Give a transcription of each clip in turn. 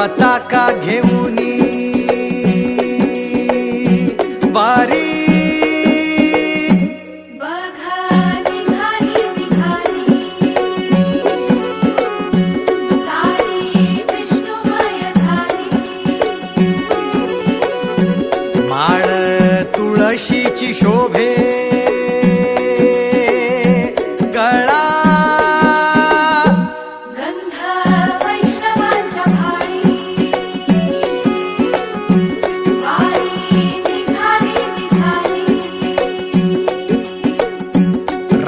पताका घेऊनी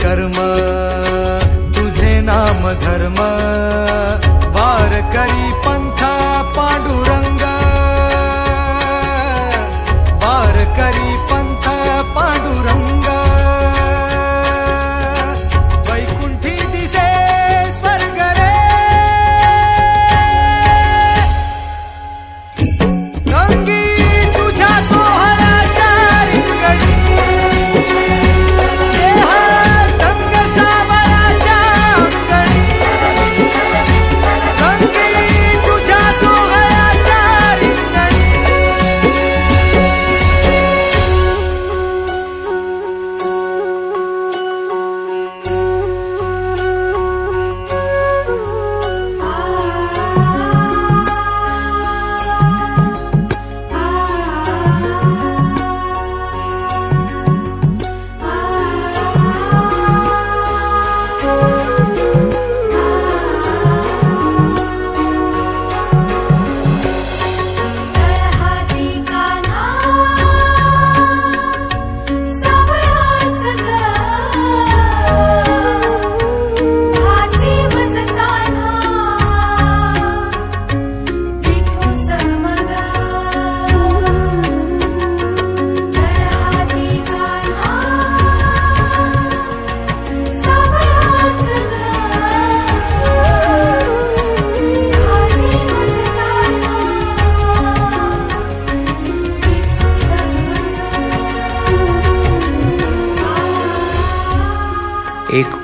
कर्म तुझे नाम धर्म.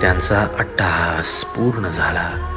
त्यांचा अट्टहास पूर्ण झाला.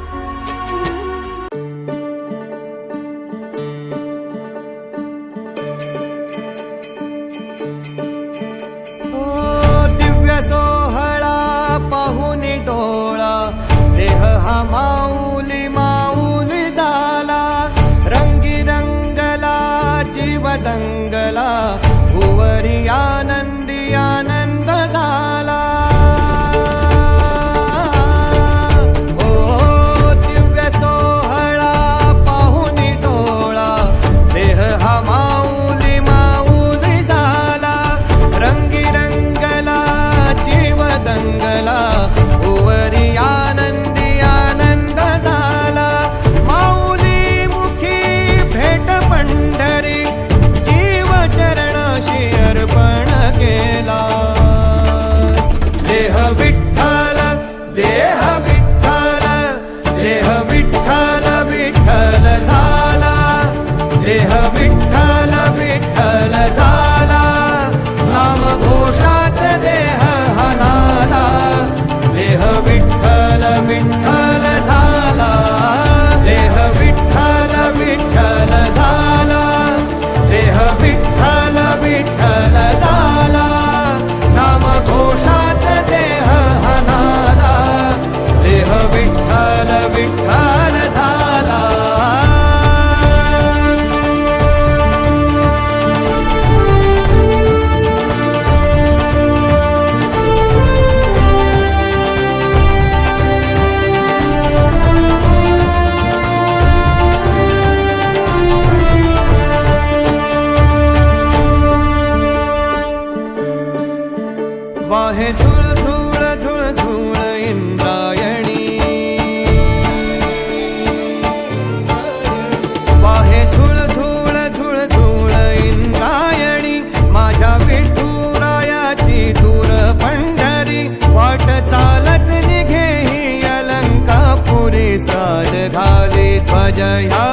yeah.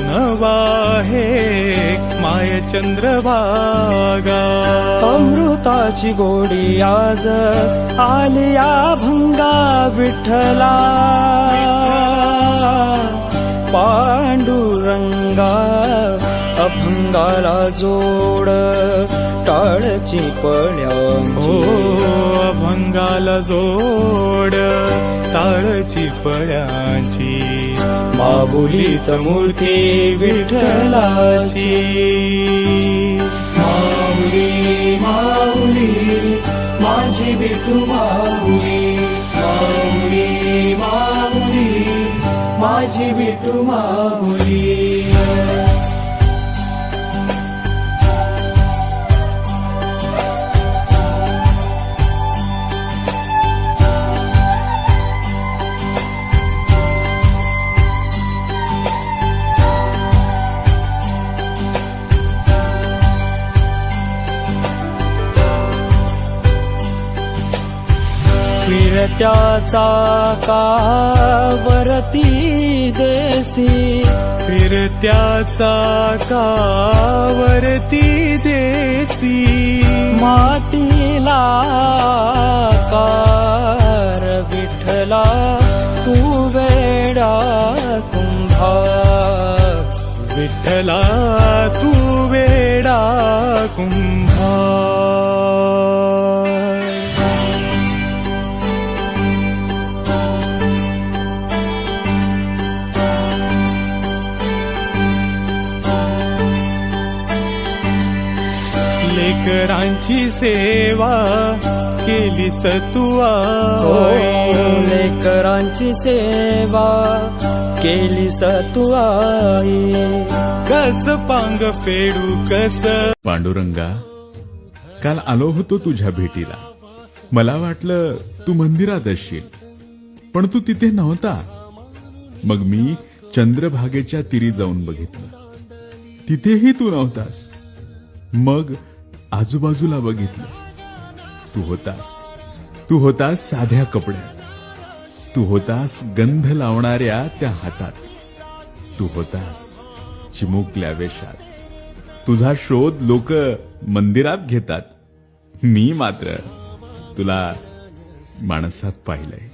वाहे मायचंद्रवागा अमृताची गोडी आज आलिया भंगा विठला पांडुरंगा अभंगाला जोड टाळची पळ्या हो अभंगाला जोड टाळची पळ्याची. माबुलीत मूर्ती विठ्ठलाची. माऊली माऊली माझी विठू माऊली. माऊली माऊली माझी विठू माऊली. मनाचा कावरती देसी फिरत्याचा कावरती देसी. मातीला कार विठला तू वेडा कुंभा. विठला तू वेडा कुंभा. लेकरांची सेवा केलीस तू हो आई लेकरांची सेवा केली तू आई. कस पांग फेडू कस? पांडुरंगा काल आलो होतो तुझ्या भेटीला. मला वाटलं तू मंदिरात असशील पण तू तिथे नव्हता. मग मी चंद्रभागेच्या तिरी जाऊन बघितलं. तिथेही तू नव्हतास. मग आजूबाजूला बघितलं. तू होतास. तू होतास साध्या कपड्यात. तू होतास गंध लावणाऱ्या त्या हातात. तू होतास चिमुकल्या वेशात. तुझा शोध लोक मंदिरात घेतात. मी मात्र तुला माणसात पाहिलंय.